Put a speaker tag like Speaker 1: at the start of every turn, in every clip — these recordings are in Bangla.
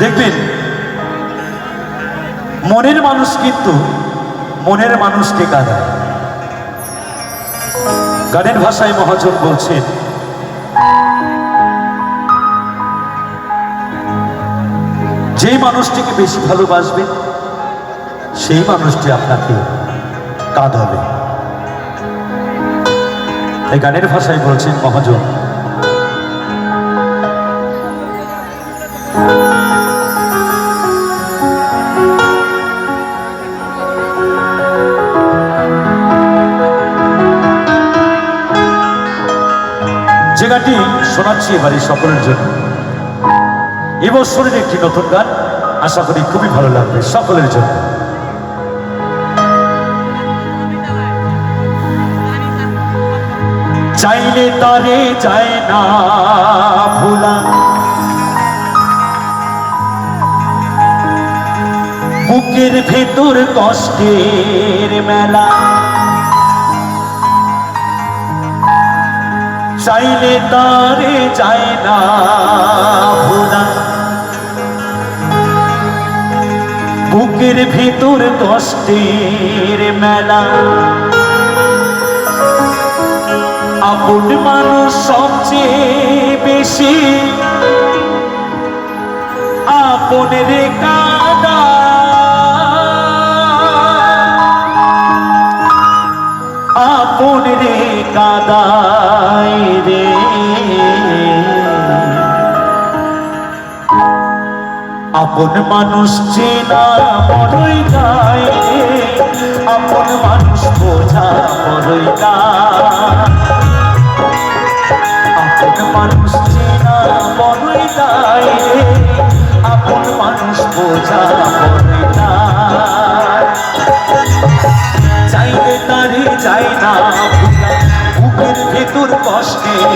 Speaker 1: দেখবেন, মনের মানুষ কিন্তু মনের মানুষকে কাঁদায় গানের ভাষায় মহাজন বলছেন, যেই মানুষটিকে বেশি ভালোবাসবে, সেই মানুষটি আপনাকে কাঁদাবে। এই গানের ভাষায় বলছেন মহাজন যে গানটি শোনাচ্ছি এবারে সকলের জন্য। এবছরের একটি নতুন গান, আশা করি খুবই ভালো লাগবে সকলের জন্য। চাইলে তারে যায় না ভোলা। বুকের ভেতর কষ্টের মেলা। চাইলে তারে যায় না বুকের ভেতর কষ্টের মেলা। আপন মানুষ সবচেয়ে বেশি। আপন রে আপন রে কাদাই রে। আপন মানুষ চেনা বড়ই গায় আপন মানুষ বোঝা বড়ই গায় আপন মানুষ চেনা বড়ই গায় আপন মানুষ বোঝা বড়ই গায় চাইলে তারে চাই না বুকের ভেতর কষ্টের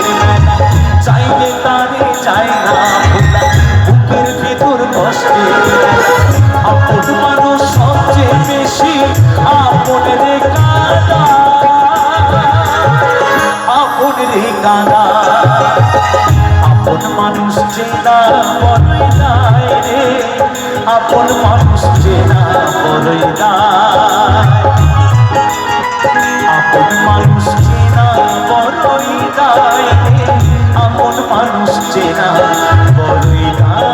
Speaker 1: চাইলে তারে চাই না বুকের ভেতর কষ্টের আপন মানুষ সবচেয়ে বেশি আপন রে কাদা আপন রে কাদা আপন মানুষ চেনা বড়ই রে। আপন মানুষ চেনা বড়ই নাই। আপন মানুষ চেনা বড়ই রে আপন মানুষ চেনা বড়ই নাই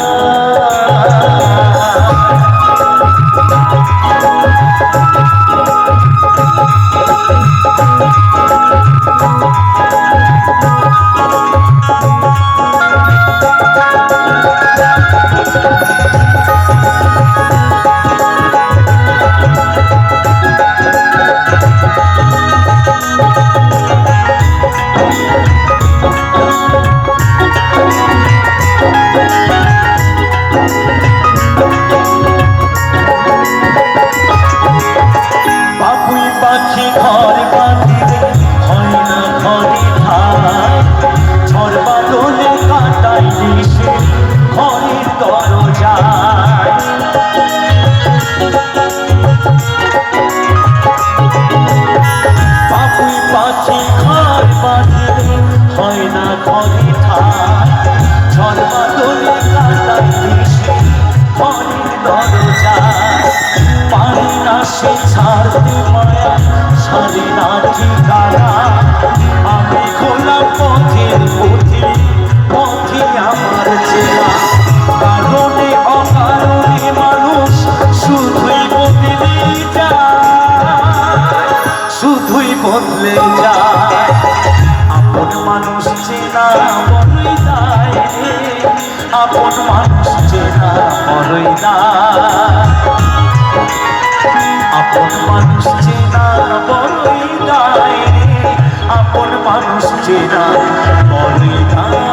Speaker 1: মানুষ চেনা বড়ই দায় আপন মানুষ চেনা বড়ই আপন মানুষ চেনা বড়ই দায় আপন মানুষ চেনা বড়ই দায়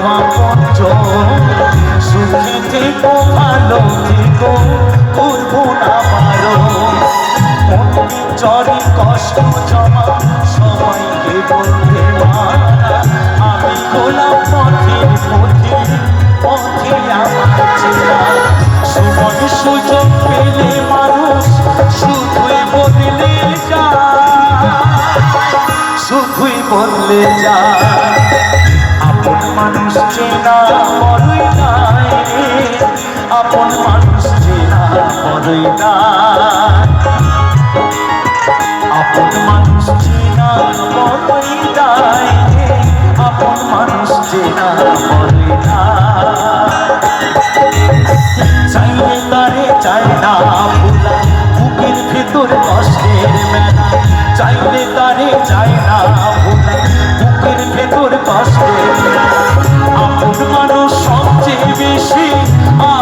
Speaker 1: কারও আপনজ সুখে থেকো ভালো থেকো করব না পারো চরে কষ্ট জমা সবাইকে বলতে আমি গোলাম পথের পথে পথে আমার চেনা সময় সুযোগ পেলে মানুষ শুধুই বদলে যায়। শুধুই বদলে যায়। মানুষ চেনা বড়ই নাই আপন মানুষ চেনা বড়ই নাই। আপন মানুষ চেনা বড়ই নাই আপন মানুষ চেনা বড়ই নাই। চাইলে তারে চাই না ভুলা। বুকের ভেতর কষ্টের মেলা। চাইলে তারে চাই না ভুলা। বুকের ভেতর কষ্টের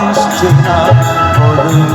Speaker 1: আপন মানুষ চেনা